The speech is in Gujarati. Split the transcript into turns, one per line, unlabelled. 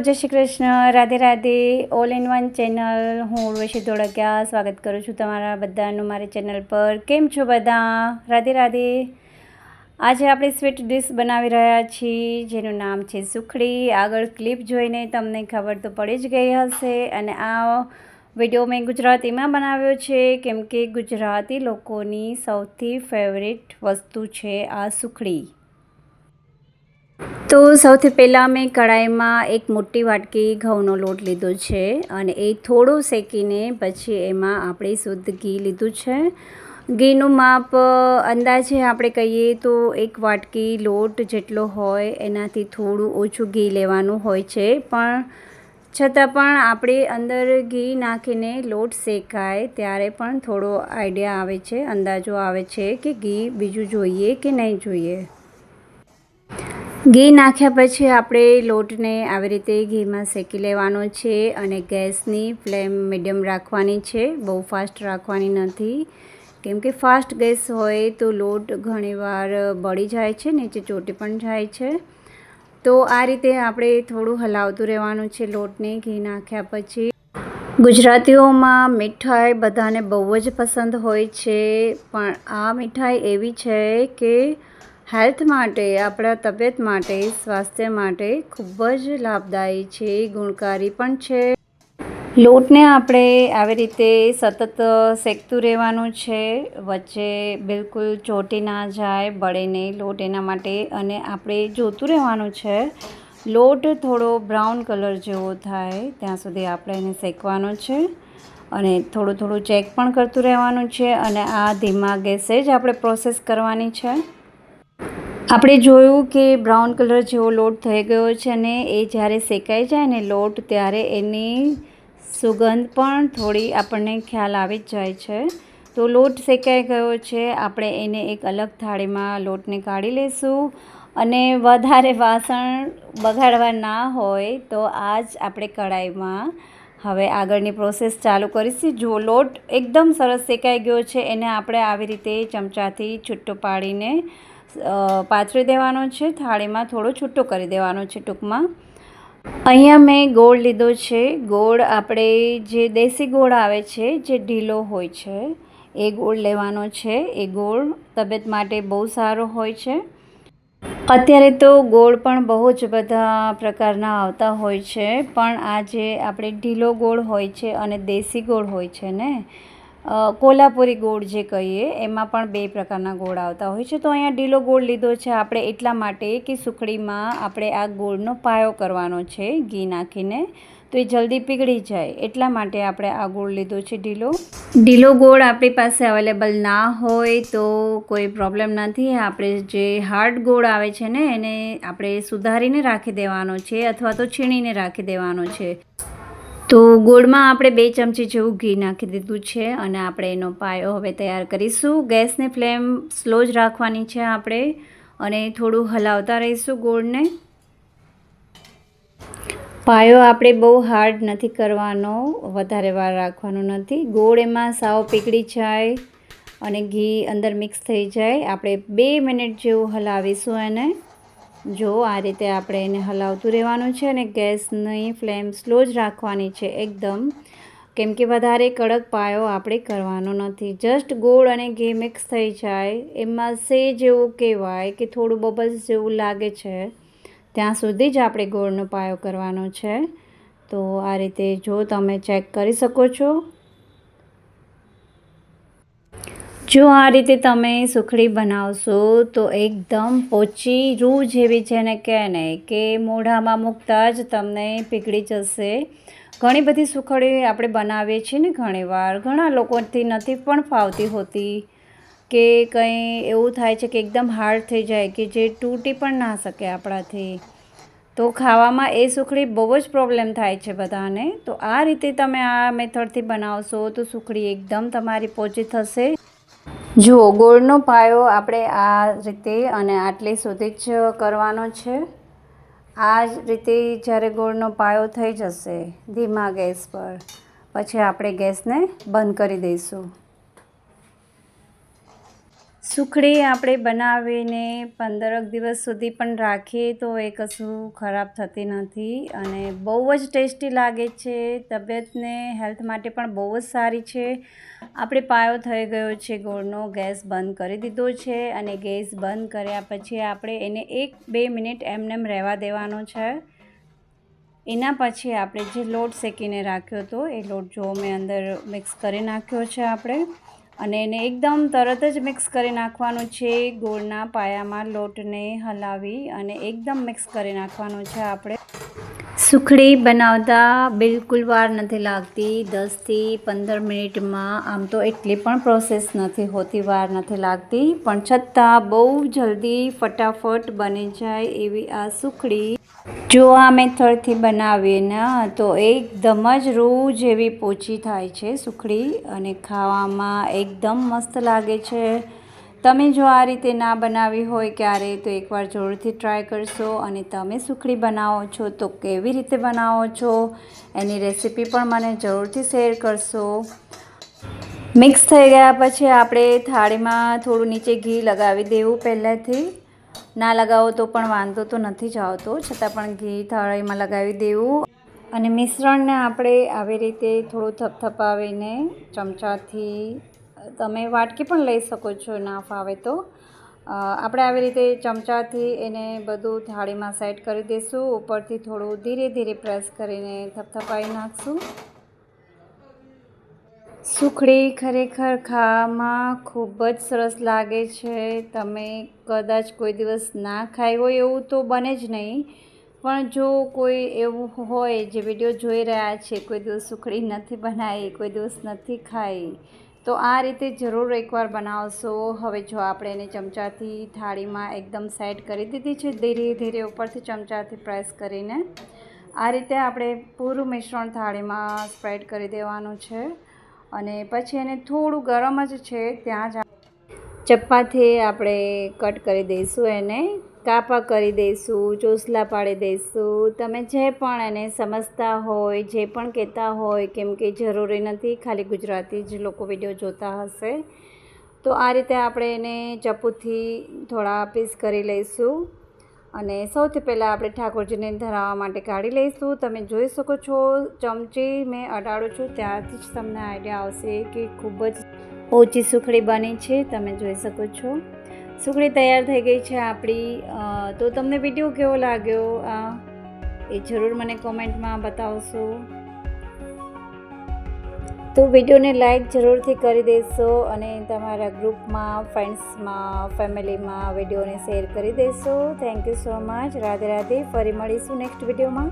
જય Shri Krishna Radhe Radhe all in one channel હું ઉર્વશી ધોળકિયા સ્વાગત કરું છું તમારા બધાનું મારી ચેનલ પર. કેમ છો બધા? રાધે રાધે. આજે આપણે સ્વીટ ડિશ બનાવી રહ્યા છીએ, જેનું નામ છે સુખડી. આગળ ક્લિપ જોઈને તમને ખબર તો પડી જ ગઈ હશે. અને આ વીડિયો મેં ગુજરાતીમાં બનાવ્યો છે, કેમ કે ગુજરાતી લોકોની સૌથી ફેવરેટ વસ્તુ છે આ સુખડી. તો સૌથી પહેલાં મેં કઢાઈમાં એક મોટી વાટકી ઘઉંનો લોટ લીધો છે અને એ થોડો શેકીને પછી એમાં આપણે શુદ્ધ ઘી લીધું છે. ઘીનું માપ, અંદાજે આપણે કહીએ તો એક વાટકી લોટ જેટલો હોય એનાથી થોડું ઓછું ઘી લેવાનું હોય છે. પણ છતાં પણ આપણે અંદર ઘી નાખીને લોટ શેકાય ત્યારે પણ થોડો આઈડિયા આવે છે, અંદાજો આવે છે કે ઘી બીજું જોઈએ કે નહીં જોઈએ. ઘી નાખ્યા પછી આપણે લોટને આવી રીતે ઘીમાં શેકી લેવાનો છે અને ગેસની ફ્લેમ મીડિયમ રાખવાની છે. બહુ ફાસ્ટ રાખવાની નથી. કેમ કે ફાસ્ટ ગેસ હોય તો લોટ ઘણીવાર બળી જાય છે, નીચે ચોટી પણ જાય છે. તો આ રીતે આપણે થોડું હલાવતું રહેવાનું છે લોટને ઘી નાખ્યા પછી. ગુજરાતીઓમાં મીઠાઈ બધાને બહુ જ પસંદ હોય છે, પણ આ મીઠાઈ એવી છે કે હેલ્થ માટે, આપણા તબિયત માટે, સ્વાસ્થ્ય માટે ખૂબ જ લાભદાયી છે ગુણકારી પણ છે. લોટને આપણે આવી રીતે સતત શેકતું રહેવાનું છે. વચ્ચે બિલકુલ ચોટી ના જાય, બળે નહીં લોટ એના માટે અને આપણે જોતું રહેવાનું છે. લોટ થોડો બ્રાઉન કલર જેવો થાય, ત્યાં સુધી આપણે એને શેકવાનો છે અને થોડું થોડું ચેક પણ કરતું રહેવાનું છે અને આ ધીમા ગેસે જ આપણે પ્રોસેસ કરવાની છે. આપણે જોયું કે બ્રાઉન કલર જેવો લોટ થઈ ગયો છે અને એ જ્યારે શેકાઈ જાય ને લોટ ત્યારે એની સુગંધ પણ થોડી આપણને ખ્યાલ આવી જ જાય છે. તો લોટ શેકાઈ ગયો છે. આપણે એને એક અલગ થાળીમાં લોટને કાઢી લઈશું અને વધારે વાસણ બગાડવા ના હોય તો આ જ આપણે કઢાઈમાં હવે આગળની પ્રોસેસ ચાલુ કરીશું. જો લોટ એકદમ સરસ શેકાઈ ગયો છે, એને આપણે આવી રીતે ચમચાથી છૂટો પાડીને પાથરી દેવાનો છે, થાળીમાં થોડો છૂટો કરી દેવાનો છે ટૂંકમાં. અહીંયા મેં ગોળ લીધો છે. ગોળ આપણે જે દેશી ગોળ આવે છે, જે ઢીલો હોય છે, એ ગોળ લેવાનો છે. એ ગોળ તબિયત માટે બહુ સારો હોય છે. અત્યારે તો ગોળ પણ બહુ જ બધા પ્રકારના આવતા હોય છે, પણ આ જે આપણે ઢીલો ગોળ હોય છે અને દેશી ગોળ હોય છે ને કોલ્હાપુરી ગોળ જે કહીએ, એમાં પણ બે પ્રકારના ગોળ આવતા હોય છે. તો અહીંયા ઢીલો ગોળ લીધો છે. આપણે એટલા માટે કે સુખડીમાં આપણે આ ગોળનો પાયો કરવાનો છે, ઘી નાખીને. તો એ જલ્દી પીગળી જાય. એટલા માટે આપણે આ ગોળ લીધો છે ઢીલો. ઢીલો ગોળ આપણી પાસે અવેલેબલ ના હોય તો કોઈ પ્રોબ્લેમ નથી. આપણે જે હાર્ડ ગોળ આવે છે ને, એને આપણે સુધારીને રાખી દેવાનો છે અથવા તો છીણીને રાખી દેવાનો છે. તો ગોળમાં આપણે બે ચમચી જેવું ઘી નાખી દીધું છે અને આપણે એનો પાયો હવે તૈયાર કરીશું. ગેસની ફ્લેમ સ્લો જ રાખવાની છે આપણે અને થોડું હલાવતા રહીશું ગોળને. પાયો આપણે બહુ હાર્ડ નથી કરવાનો, વધારે વાર રાખવાનો નથી. ગોળ એમાં સાવ પીગળી જાય અને ઘી અંદર મિક્સ થઈ જાય. આપણે બે મિનિટ જેવું હલાવીશું એને. જો આ રીતે આપણે એને હલાવતું રહેવાનું છે અને ગેસની ફ્લેમ સ્લો જ રાખવાની છે એકદમ. કેમ કે વધારે કડક પાયો આપણે કરવાનો નથી. જસ્ટ ગોળ અને ઘી મિક્સ થઈ જાય, એમાં સે જેવું કહેવાય કે થોડું બબલ્સ જેવું લાગે છે, ત્યાં સુધી જ આપણે ગોળનો પાયો કરવાનો છે. તો આ રીતે જો તમે ચેક કરી શકો છો. જો આ રીતે તમે સુખડી બનાવશો, તો એકદમ પોચી રૂ જેવી છે ને કે ને કે મોઢામાં મૂકતા જ તમને પીગળી જશે. ઘણી બધી સુખડી આપણે બનાવીએ છીએ ને ઘણીવાર ઘણા લોકોથી નથી પણ ફાવતી હોતી કે કંઈ એવું થાય છે કે એકદમ હાર્ડ થઈ જાય કે જે તૂટી પણ ના શકે આપણાથી. તો ખાવામાં એ સુખડી બહુ જ પ્રોબ્લેમ થાય છે બધાને. તો આ રીતે તમે આ મેથડથી બનાવશો તો સુખડી એકદમ તમારી પોચી થશે. જુઓ, ગોળનો પાયો આપણે આ રીતે અને આટલી સુધી જ કરવાનો છે. આ જ રીતે જ્યારે ગોળનો પાયો થઈ જશે, ધીમા ગેસ પર, પછી આપણે ગેસને બંધ કરી દઈશું. સુખડી આપણે બનાવીને પંદરક દિવસ સુધી પણ રાખીએ તો એ કશું ખરાબ થતી નથી અને બહુ જ ટેસ્ટી લાગે છે. તબિયતને હેલ્થ માટે પણ બહુ જ સારી છે. આપણે પાયો થઈ ગયો છે, ગોળનો ગેસ બંધ કરી દીધો છે અને ગેસ બંધ કર્યા પછી આપણે એને એક બે મિનિટ એમનેમ રહેવા દેવાનો છે. એના પછી આપણે જે લોટ શેકીને રાખ્યો હતો, એ લોટ જો મેં અંદર મિક્સ કરી નાખ્યો છે આપણે. અને એને એકદમ તરત જ મિક્સ કરી નાખવાનું છે. ગોળના પાયામાં લોટને હલાવી અને એકદમ મિક્સ કરી નાખવાનું છે આપણે. સુખડી બનાવતા બિલકુલ વાર નથી લાગતી. દસથી પંદર મિનિટમાં આમ તો એટલી પણ પ્રોસેસ નથી હોતી, વાર નથી લાગતી. પણ છતાં બહુ જલ્દી ફટાફટ બની જાય એવી આ સુખડી. જો આ મેથડથી બનાવીએ ને, તો એકદમ જ રૂ જેવી પોચી થાય છે સુખડી અને ખાવામાં એકદમ મસ્ત લાગે છે. તમે જો આ રીતે ના બનાવી હોય ક્યારે તો એકવાર જરૂરથી ટ્રાય કરશો અને તમે સુખડી બનાવો છો તો કેવી રીતે બનાવો છો એની રેસીપી પણ મને જરૂરથી શેર કરશો. મિક્સ થઈ ગયા પછી આપણે થાળીમાં થોડું નીચે ઘી લગાવી દેવું પહેલાંથી. ના લગાવો તો પણ વાંધો તો નથી જ આવતો, છતાં પણ ઘી થાળીમાં લગાવી દેવું. અને મિશ્રણને આપણે આવી રીતે થોડું થપથપાવીને ચમચાથી તમે વાટકી પણ લઈ શકો છો ના ફાવે તો. આપણે આવી રીતે ચમચાથી એને બધું થાળીમાં સેટ કરી દઈશું ઉપરથી થોડું ધીરે ધીરે પ્રેસ કરીને થપથપાવી નાખશું. સુખડી ખરેખર ખાવામાં ખૂબ જ સરસ લાગે છે. તમે કદાચ કોઈ દિવસ ના ખાઈ હોય એવું તો બને જ નહીં. પણ જો કોઈ એવું હોય, જે વીડિયો જોઈ રહ્યા છે, કોઈ દિવસ સુખડી નથી બનાવી, કોઈ દિવસ નથી ખાઈ તો આ રીતે જરૂર એકવાર બનાવશો. હવે જો આપણે એને ચમચાથી થાળીમાં એકદમ સેટ કરી દીધી છે, ધીરે ધીરે ઉપરથી ચમચાથી પ્રેસ કરીને. આ રીતે આપણે પૂરું મિશ્રણ થાળીમાં સ્પ્રેડ કરી દેવાનું છે અને પછી એને થોડું ગરમ જ છે, ત્યાં જ ચપ્પાથી આપણે કટ કરી દઈશું એને. કાપા કરી દઈશું, ચોસલા પાડી દઈશું. તમે જે પણ એને સમજતા હોય, જે પણ કહેતા હોય, કેમ કે જરૂરી નથી, ખાલી ગુજરાતી જ લોકો વીડિયો જોતા હશે. તો આ રીતે આપણે એને ચપ્પુથી થોડા પીસ કરી લઈશું. અને સૌથી પહેલાં આપણે ઠાકોરજીને ધરાવવા માટે કાઢી લઈશું. તમે જોઈ શકો છો, ચમચી મેં અડાડું છું, ત્યારથી જ તમને આઈડિયા આવશે કે ખૂબ જ ઓછી સુખડી બની છે. તમે જોઈ શકો છો. સુખડી તૈયાર થઈ ગઈ છે આપણી. તો તમને વીડિયો કેવો લાગ્યો? આ એ જરૂર મને કોમેન્ટમાં બતાવશો. તો વિડીયોને લાઈક જરૂરથી કરી દેશો અને તમારા ગ્રુપમાં, ફ્રેન્ડ્સમાં, ફેમિલીમાં વિડીયોને શેર કરી દેશો. Thank you so much Radhe Radhe. ફરી મળીશું નેક્સ્ટ વિડીયોમાં.